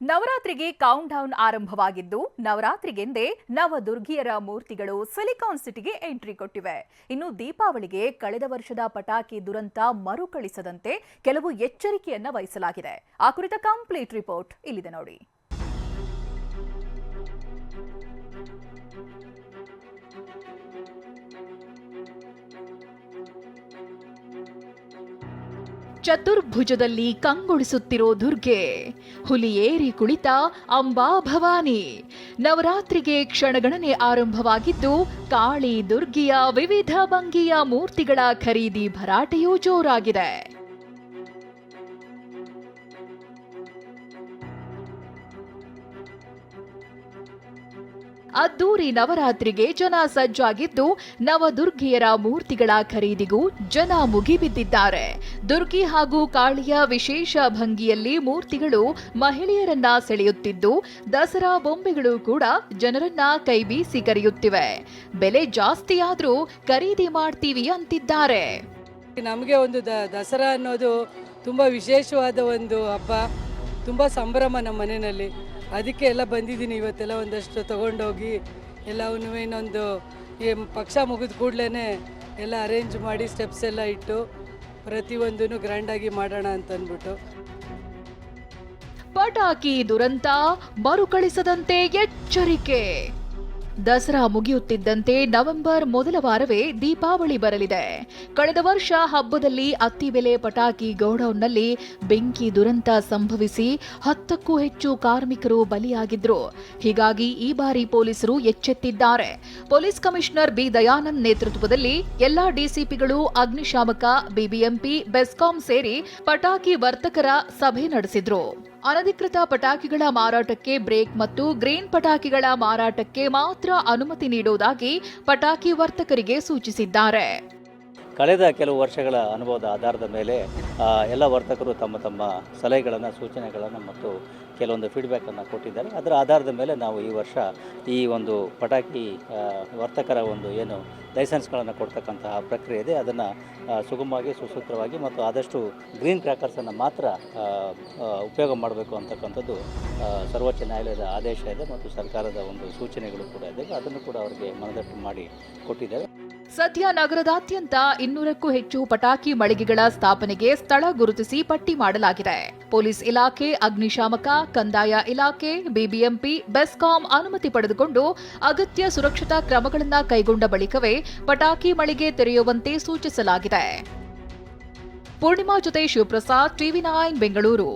ನವರಾತ್ರಿಗೆ count down ಆರಂಭವಾಗಿದ್ದು, ನವರಾತ್ರಿಗೆಂದೇ ನವದುರ್ಗಿಯರ ಮೂರ್ತಿಗಳು silicon ಸಿಟಿಗೆ ಎಂಟ್ರಿ ಕೊಟ್ಟಿವೆ. ಇನ್ನು ದೀಪಾವಳಿಗೆ ಕಳೆದ ವರ್ಷದ ಪಟಾಕಿ ದುರಂತ ಮರುಕಳಿಸದಂತೆ ಕೆಲವು ಎಚ್ಚರಿಕೆಯನ್ನ ವಹಿಸಲಾಗಿದೆ. ಆ ಕುರಿತ ಕಂಪ್ಲೀಟ್ ರಿಪೋರ್ಟ್ ಇಲ್ಲಿದೆ ನೋಡಿ. ಚತುರ್ಭುಜದಲ್ಲಿ ಕಂಗೊಳಿಸುತ್ತಿರೋ ದುರ್ಗೆ. ಹುಲಿಯೇರಿ ಕುಳಿತ ಅಂಬಾ ಭವಾನಿ. ನವರಾತ್ರಿಗೆ ಕ್ಷಣಗಣನೆ ಆರಂಭವಾಗಿದ್ದು, ಕಾಳಿ ದುರ್ಗಿಯ ವಿವಿಧ ಭಂಗಿಯ ಮೂರ್ತಿಗಳ ಖರೀದಿ ಭರಾಟೆಯೂ ಜೋರಾಗಿದೆ. ಅದ್ದೂರಿ ನವರಾತ್ರಿಗೆ ಜನ ಸಜ್ಜಾಗಿದ್ದು ನವದುರ್ಗಿಯರ ಮೂರ್ತಿಗಳ ಖರೀದಿಗೂ ಜನ ಮುಗಿಬಿದ್ದಿದ್ದಾರೆ. ದುರ್ಗಿ ಹಾಗೂ ಕಾಳಿಯ ವಿಶೇಷ ಭಂಗಿಯಲ್ಲಿ ಮೂರ್ತಿಗಳು ಮಹಿಳೆಯರನ್ನ ಸೆಳೆಯುತ್ತಿದ್ದು, ದಸರಾ ಬೊಂಬೆಗಳು ಕೂಡ ಜನರನ್ನ ಕೈಬೀಸಿ ಕರೆಯುತ್ತಿವೆ. ಬೆಲೆ ಜಾಸ್ತಿಯಾದರೂ ಖರೀದಿ ಮಾಡ್ತೀವಿ ಅಂತಿದ್ದಾರೆ. ನಮಗೆ ಒಂದು ದಸರಾ ಅನ್ನೋದು ತುಂಬ ವಿಶೇಷವಾದ ಒಂದು ಹಬ್ಬ, ತುಂಬ ಸಂಭ್ರಮ ನಮ್ಮ ಮನೆಯಲ್ಲಿ. ಅದಕ್ಕೆ ಎಲ್ಲ ಬಂದಿದ್ದೀನಿ ಇವತ್ತೆಲ್ಲ ಒಂದಷ್ಟು ತೊಗೊಂಡೋಗಿ ಎಲ್ಲವನ್ನೂ ಇನ್ನೊಂದು ಈ ಪಕ್ಷ ಮುಗಿದ ಕೂಡಲೇ ಎಲ್ಲ ಅರೇಂಜ್ ಮಾಡಿ ಸ್ಟೆಪ್ಸ್ ಎಲ್ಲ ಇಟ್ಟು ಪ್ರತಿಯೊಂದೂ ಗ್ರ್ಯಾಂಡಾಗಿ ಮಾಡೋಣ ಅಂತ ಅಂದ್ಬಿಟ್ಟು ಪಟಾಕಿ ದುರಂತ ಮರುಕಳಿಸದಂತೆ ಎಚ್ಚರಿಕೆ. ದಸರಾ ಮುಗಿಯುತ್ತಿದ್ದಂತೆ ನವೆಂಬರ್ ಮೊದಲ ವಾರವೇ ದೀಪಾವಳಿ ಬರಲಿದೆ. ಕಳೆದ ವರ್ಷ ಹಬ್ಬದಲ್ಲಿ ಅತ್ತಿ ಬೆಲೆ ಪಟಾಕಿ ಗೋಡೌನ್ನಲ್ಲಿ ಬೆಂಕಿ ದುರಂತ ಸಂಭವಿಸಿ ಹತ್ತಕ್ಕೂ ಹೆಚ್ಚು ಕಾರ್ಮಿಕರು ಬಲಿಯಾಗಿದ್ರು. ಹೀಗಾಗಿ ಈ ಬಾರಿ ಪೊಲೀಸರು ಎಚ್ಚೆತ್ತಿದ್ದಾರೆ. ಪೊಲೀಸ್ ಕಮಿಷನರ್ ಬಿ ದಯಾನಂದ್ ನೇತೃತ್ವದಲ್ಲಿ ಎಲ್ಲಾ ಡಿಸಿಪಿಗಳು, ಅಗ್ನಿಶಾಮಕ, ಬಿಬಿಎಂಪಿ, ಬೆಸ್ಕಾಂ ಸೇರಿ ಪಟಾಕಿ ವರ್ತಕರ ಸಭೆ ನಡೆಸಿದ್ರು. ಅನಧಿಕೃತ ಪಟಾಕಿಗಳ ಮಾರಾಟಕ್ಕೆ ಬ್ರೇಕ್ ಮತ್ತು ಗ್ರೀನ್ ಪಟಾಕಿಗಳ ಮಾರಾಟಕ್ಕೆ ಮಾತ್ರ ಅನುಮತಿ ನೀಡುವುದಾಗಿ ಪಟಾಕಿ ವರ್ತಕರಿಗೆ ಸೂಚಿಸಿದ್ದಾರೆ. ಕಳೆದ ಕೆಲವು ವರ್ಷಗಳ ಅನುಭವದ ಆಧಾರದ ಮೇಲೆ ಎಲ್ಲ ವರ್ತಕರು ತಮ್ಮ ತಮ್ಮ ಸಲಹೆಗಳನ್ನು, ಸೂಚನೆಗಳನ್ನು ಮತ್ತು ಕೆಲವೊಂದು ಫೀಡ್ಬ್ಯಾಕನ್ನು ಕೊಟ್ಟಿದ್ದಾರೆ. ಅದರ ಆಧಾರದ ಮೇಲೆ ನಾವು ಈ ವರ್ಷ ಈ ಒಂದು ಪಟಾಕಿ ವರ್ತಕರ ಒಂದು ಏನು ಲೈಸೆನ್ಸ್ಗಳನ್ನು ಕೊಡ್ತಕ್ಕಂತಹ ಪ್ರಕ್ರಿಯೆ ಇದೆ. ಅದನ್ನು ಸುಗಮವಾಗಿ, ಸುಸೂತ್ರವಾಗಿ ಮತ್ತು ಆದಷ್ಟು ಗ್ರೀನ್ ಕ್ರ್ಯಾಕರ್ಸನ್ನು ಮಾತ್ರ ಉಪಯೋಗ ಮಾಡಬೇಕು ಅಂತಕ್ಕಂಥದ್ದು ಸರ್ವೋಚ್ಚ ನ್ಯಾಯಾಲಯದ ಆದೇಶ ಇದೆ ಮತ್ತು ಸರ್ಕಾರದ ಒಂದು ಸೂಚನೆಗಳು ಕೂಡ ಇದೆ. ಅದನ್ನು ಕೂಡ ಅವರಿಗೆ ಮನದಟ್ಟು ಮಾಡಿ ಕೊಟ್ಟಿದ್ದೇವೆ ಸದ್ಯ ನಗರದಾದ್ಯಂತ ಇನ್ನೂರಕ್ಕೂ ಹೆಚ್ಚು ಪಟಾಕಿ ಮಳಿಗೆಗಳ ಸ್ಥಾಪನೆಗೆ ಸ್ಥಳ ಗುರುತಿಸಿ ಪಟ್ಟಿ ಮಾಡಲಾಗಿದೆ. ಪೊಲೀಸ್ ಇಲಾಖೆ, ಅಗ್ನಿಶಾಮಕ, ಕಂದಾಯ ಇಲಾಖೆ, ಬಿಬಿಎಂಪಿ, ಬೆಸ್ಕಾಂ ಅನುಮತಿ ಪಡೆದುಕೊಂಡು ಅಗತ್ಯ ಸುರಕ್ಷತಾ ಕ್ರಮಗಳನ್ನು ಕೈಗೊಂಡ ಬಳಿಕವೇ ಪಟಾಕಿ ಮಳಿಗೆ ತೆರೆಯುವಂತೆ ಸೂಚಿಸಲಾಗಿದೆ. ಪೂರ್ಣಿಮಾ ಜೊತೆ ಶಿವಪ್ರಸಾದ್, ಟಿವಿ ನೈನ್, ಬೆಂಗಳೂರು.